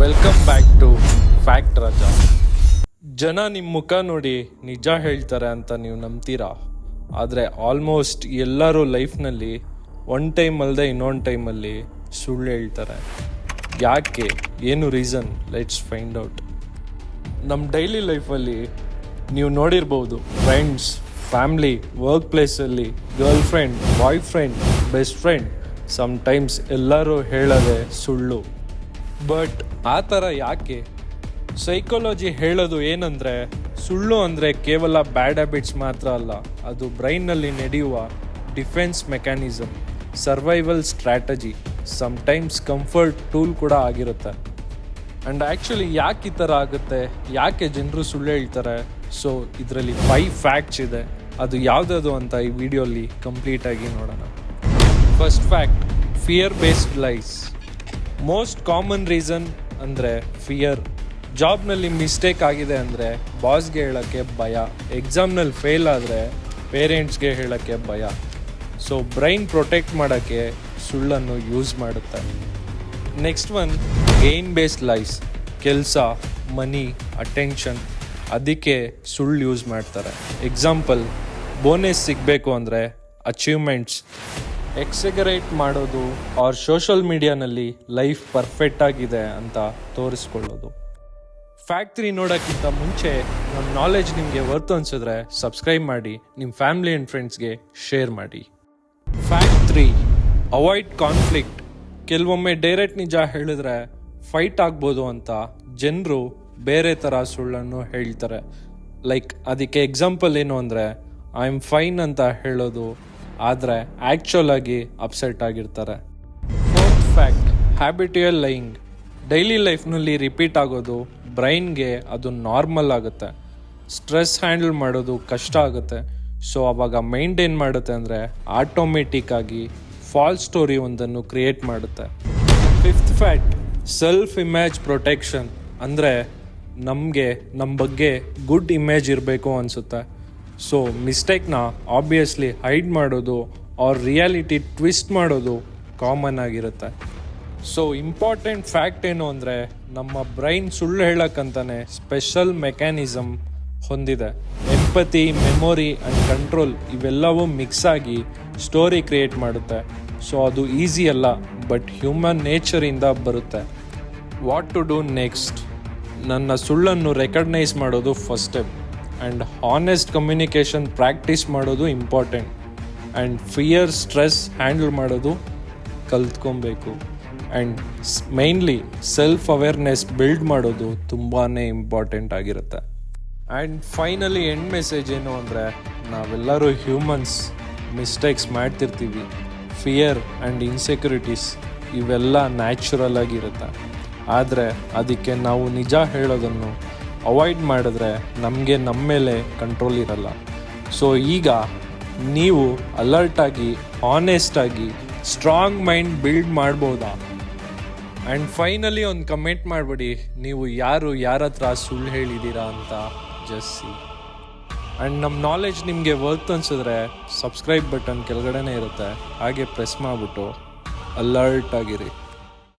Welcome back to fact Raja ಜನ ನಿಮ್ಮ ಮುಖ ನೋಡಿ ನಿಜ ಹೇಳ್ತಾರೆ ಅಂತ ನೀವು ನಂಬ್ತೀರಾ? ಆದರೆ ಆಲ್ಮೋಸ್ಟ್ ಎಲ್ಲರೂ ಲೈಫ್ನಲ್ಲಿ ಒನ್ ಟೈಮ್ ಅಲ್ಲದೆ ಇನ್ನೊಂದು ಟೈಮಲ್ಲಿ ಸುಳ್ಳು ಹೇಳ್ತಾರೆ. ಯಾಕೆ? ಏನು ರೀಸನ್ ಲೆಟ್ಸ್ ಫೈಂಡ್ ಔಟ್ ನಮ್ಮ ಡೈಲಿ ಲೈಫಲ್ಲಿ ನೀವು ನೋಡಿರ್ಬೋದು ಫ್ರೆಂಡ್ಸ್ ಫ್ಯಾಮ್ಲಿ ವರ್ಕ್ ಪ್ಲೇಸಲ್ಲಿ girlfriend boyfriend best friend sometimes ಎಲ್ಲರೂ ಹೇಳದೆ ಸುಳ್ಳು. ಬಟ್ ಆ ಥರ ಯಾಕೆ? ಸೈಕಾಲಜಿ ಹೇಳೋದು ಏನಂದರೆ, ಸುಳ್ಳು ಅಂದರೆ ಕೇವಲ ಬ್ಯಾಡ್ ಹ್ಯಾಬಿಟ್ಸ್ ಮಾತ್ರ ಅಲ್ಲ, ಅದು ಬ್ರೈನ್ನಲ್ಲಿ ನಡೆಯುವ defence mechanism survival strategy sometimes comfort tool ಕೂಡ ಆಗಿರುತ್ತೆ. ಆ್ಯಂಡ್ ಆ್ಯಕ್ಚುಲಿ ಯಾಕೆ ಈ ಥರ ಆಗುತ್ತೆ? ಯಾಕೆ ಜನರು ಸುಳ್ಳು ಹೇಳ್ತಾರೆ? ಸೊ ಇದರಲ್ಲಿ ಫೈವ್ ಫ್ಯಾಕ್ಟ್ಸ್ ಇದೆ. ಅದು ಯಾವುದದು ಅಂತ ಈ ವಿಡಿಯೋಲಿ ಕಂಪ್ಲೀಟಾಗಿ ನೋಡೋಣ. First fact fear based lies most common reason ಅಂದರೆ ಫಿಯರ್ ಜಾಬ್ನಲ್ಲಿ ಮಿಸ್ಟೇಕ್ ಆಗಿದೆ ಅಂದರೆ ಬಾಸ್ಗೆ ಹೇಳೋಕ್ಕೆ ಭಯ. ಎಕ್ಸಾಮ್ನಲ್ಲಿ ಫೇಲ್ ಆದರೆ ಪೇರೆಂಟ್ಸ್ಗೆ ಹೇಳೋಕ್ಕೆ ಭಯ. ಸೊ ಬ್ರೈನ್ ಪ್ರೊಟೆಕ್ಟ್ ಮಾಡೋಕ್ಕೆ ಸುಳ್ಳನ್ನು ಯೂಸ್ ಮಾಡುತ್ತೆ. Next one gain based life ಕೆಲಸ ಮನಿ ಅಟೆನ್ಷನ್ ಅದಕ್ಕೆ ಸುಳ್ಳು ಯೂಸ್ ಮಾಡ್ತಾರೆ. ಎಕ್ಸಾಂಪಲ್ ಬೋನಸ್ ಸಿಗಬೇಕು ಅಂದರೆ ಅಚೀವ್ಮೆಂಟ್ಸ್ ಎಕ್ಸೆಗರೇಟ್ ಮಾಡೋದು ಅವ್ರ ಸೋಷಲ್ ಮೀಡಿಯಾನಲ್ಲಿ ಲೈಫ್ ಪರ್ಫೆಕ್ಟ್ ಆಗಿದೆ ಅಂತ ತೋರಿಸ್ಕೊಳ್ಳೋದು. ಫ್ಯಾಕ್ಟ್ರಿ ನೋಡೋಕ್ಕಿಂತ ಮುಂಚೆ ನಮ್ಮ ನಾಲೆಜ್ ನಿಮಗೆ ವರ್ತ್ ಅನ್ಸಿದ್ರೆ ಸಬ್ಸ್ಕ್ರೈಬ್ ಮಾಡಿ ನಿಮ್ಮ ಫ್ಯಾಮಿಲಿ ಆ್ಯಂಡ್ ಫ್ರೆಂಡ್ಸ್ಗೆ ಶೇರ್ ಮಾಡಿ. ಫ್ಯಾಕ್ಟ್ ತ್ರೀ ಅವಾಯ್ಡ್ ಕಾನ್ಫ್ಲಿಕ್ಟ್ ಕೆಲವೊಮ್ಮೆ ಡೈರೆಕ್ಟ್ ನಿಜ ಹೇಳಿದ್ರೆ ಫೈಟ್ ಆಗ್ಬೋದು ಅಂತ ಜನರು ಬೇರೆ ಥರ ಸುಳ್ಳನ್ನು ಹೇಳ್ತಾರೆ. ಲೈಕ್ ಅದಕ್ಕೆ ಎಕ್ಸಾಂಪಲ್ ಏನು ಅಂದರೆ ಐ ಆಮ್ ಫೈನ್ ಅಂತ ಹೇಳೋದು ಆದರೆ ಆ್ಯಕ್ಚುಲ್ ಆಗಿ ಅಪ್ಸೆಟ್ ಆಗಿರ್ತಾರೆ. Fourth fact habitual lying daily ಲೈಫ್ನಲ್ಲಿ repeat ಆಗೋದು ಬ್ರೈನ್ಗೆ ಅದು ನಾರ್ಮಲ್ ಆಗುತ್ತೆ. ಸ್ಟ್ರೆಸ್ ಹ್ಯಾಂಡಲ್ ಮಾಡೋದು ಕಷ್ಟ ಆಗುತ್ತೆ. ಸೊ ಅವಾಗ ಮೈಂಡ್ ಏನು ಮಾಡುತ್ತೆ ಅಂದರೆ ಆಟೋಮೆಟಿಕ್ ಆಗಿ ಫಾಲ್ ಸ್ಟೋರಿ ಒಂದನ್ನು ಕ್ರಿಯೇಟ್ ಮಾಡುತ್ತೆ. Fifth fact self image protection ಅಂದರೆ ನಮಗೆ ನಮ್ಮ ಬಗ್ಗೆ ಗುಡ್ ಇಮೇಜ್ ಇರಬೇಕು ಅನಿಸುತ್ತೆ. ಸೊ ಮಿಸ್ಟೇಕ್ನ ಆಬ್ವಿಯಸ್ಲಿ ಹೈಡ್ ಮಾಡೋದು ಆರ್ ರಿಯಾಲಿಟಿ ಟ್ವಿಸ್ಟ್ ಮಾಡೋದು ಕಾಮನ್ ಆಗಿರುತ್ತೆ. ಸೊ ಇಂಪಾರ್ಟೆಂಟ್ ಫ್ಯಾಕ್ಟ್ ಏನು ಅಂದರೆ ನಮ್ಮ ಬ್ರೈನ್ ಸುಳ್ಳು ಹೇಳಕ್ಕಂತಾನೆ ಸ್ಪೆಷಲ್ ಮೆಕ್ಯಾನಿಸಮ್ ಹೊಂದಿದೆ. ಎಂಪತಿ ಮೆಮೊರಿ ಆ್ಯಂಡ್ ಕಂಟ್ರೋಲ್ ಇವೆಲ್ಲವೂ ಮಿಕ್ಸ್ ಆಗಿ ಸ್ಟೋರಿ ಕ್ರಿಯೇಟ್ ಮಾಡುತ್ತೆ. ಸೊ ಅದು ಈಸಿ ಅಲ್ಲ ಬಟ್ ಹ್ಯೂಮನ್ ನೇಚರಿಂದ ಬರುತ್ತೆ. ವಾಟ್ ಟು ಡೂ ನೆಕ್ಸ್ಟ್ ನನ್ನ ಸುಳ್ಳನ್ನು ರೆಕಗ್ನೈಸ್ ಮಾಡೋದು first step and honest communication practice ಮಾಡೋದು important and fear stress handle ಮಾಡೋದು ಕಲ್ತ್ಕೊಬೇಕು. And mainly self awareness build ಮಾಡೋದು ತುಂಬಾ ಇಂಪಾರ್ಟೆಂಟ್ ಆಗಿರುತ್ತೆ. ಆ್ಯಂಡ್ ಫೈನಲಿ ಎಂಡ್ ಮೆಸೇಜ್ ಏನು ಅಂದರೆ, ನಾವೆಲ್ಲರೂ ಹ್ಯೂಮನ್ಸ್ ಮಿಸ್ಟೇಕ್ಸ್ ಮಾಡ್ತಿರ್ತೀವಿ. ಫಿಯರ್ ಆ್ಯಂಡ್ ಇನ್ಸೆಕ್ಯೂರಿಟೀಸ್ ಇವೆಲ್ಲ ನ್ಯಾಚುರಲ್ ಆಗಿರುತ್ತೆ. ಆದರೆ ಅದಕ್ಕೆ ನಾವು ನಿಜ ಹೇಳೋದನ್ನು ಅವಾಯ್ಡ್ ಮಾಡಿದ್ರೆ ನಮಗೆ ನಮ್ಮ ಮೇಲೆ ಕಂಟ್ರೋಲ್ ಇರಲ್ಲ. ಸೊ ಈಗ ನೀವು ಅಲರ್ಟಾಗಿ ಆನೆಸ್ಟಾಗಿ ಸ್ಟ್ರಾಂಗ್ ಮೈಂಡ್ ಬಿಲ್ಡ್ ಮಾಡ್ಬೋದಾ? ಆ್ಯಂಡ್ ಫೈನಲಿ ಒಂದು ಕಮೆಂಟ್ ಮಾಡಿಬಿಡಿ. ನೀವು ಯಾರು, ಯಾರ ಹತ್ರ ಸುಳ್ಳು ಹೇಳಿದ್ದೀರಾ ಅಂತ ಜಸ್ಸಿ ಆ್ಯಂಡ್ ನಮ್ಮ ನಾಲೆಜ್ ನಿಮಗೆ ವರ್ತ್ ಅನ್ಸಿದ್ರೆ ಸಬ್ಸ್ಕ್ರೈಬ್ ಬಟನ್ ಕೆಳಗಡೆನೇ ಇರುತ್ತೆ. ಹಾಗೆ ಪ್ರೆಸ್ ಮಾಡಿಬಿಟ್ಟು ಅಲರ್ಟ್ ಆಗಿರಿ.